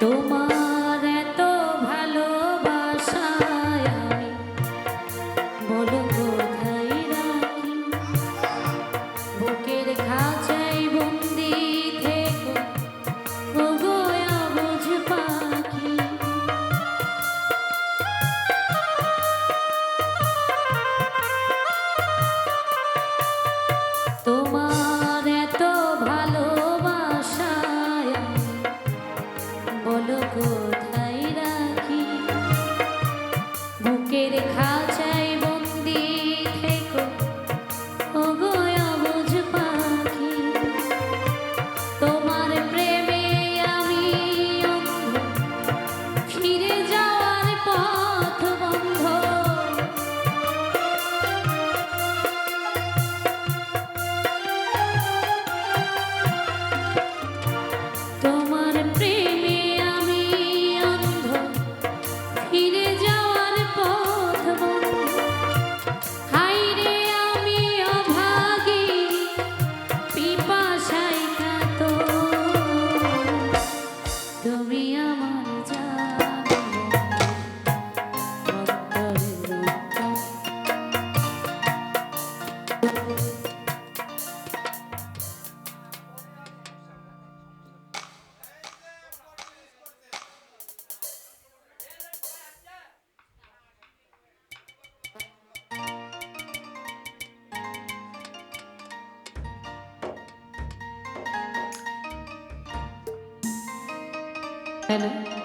তোমার এত ভালোবাসায় আমি বলো Amen.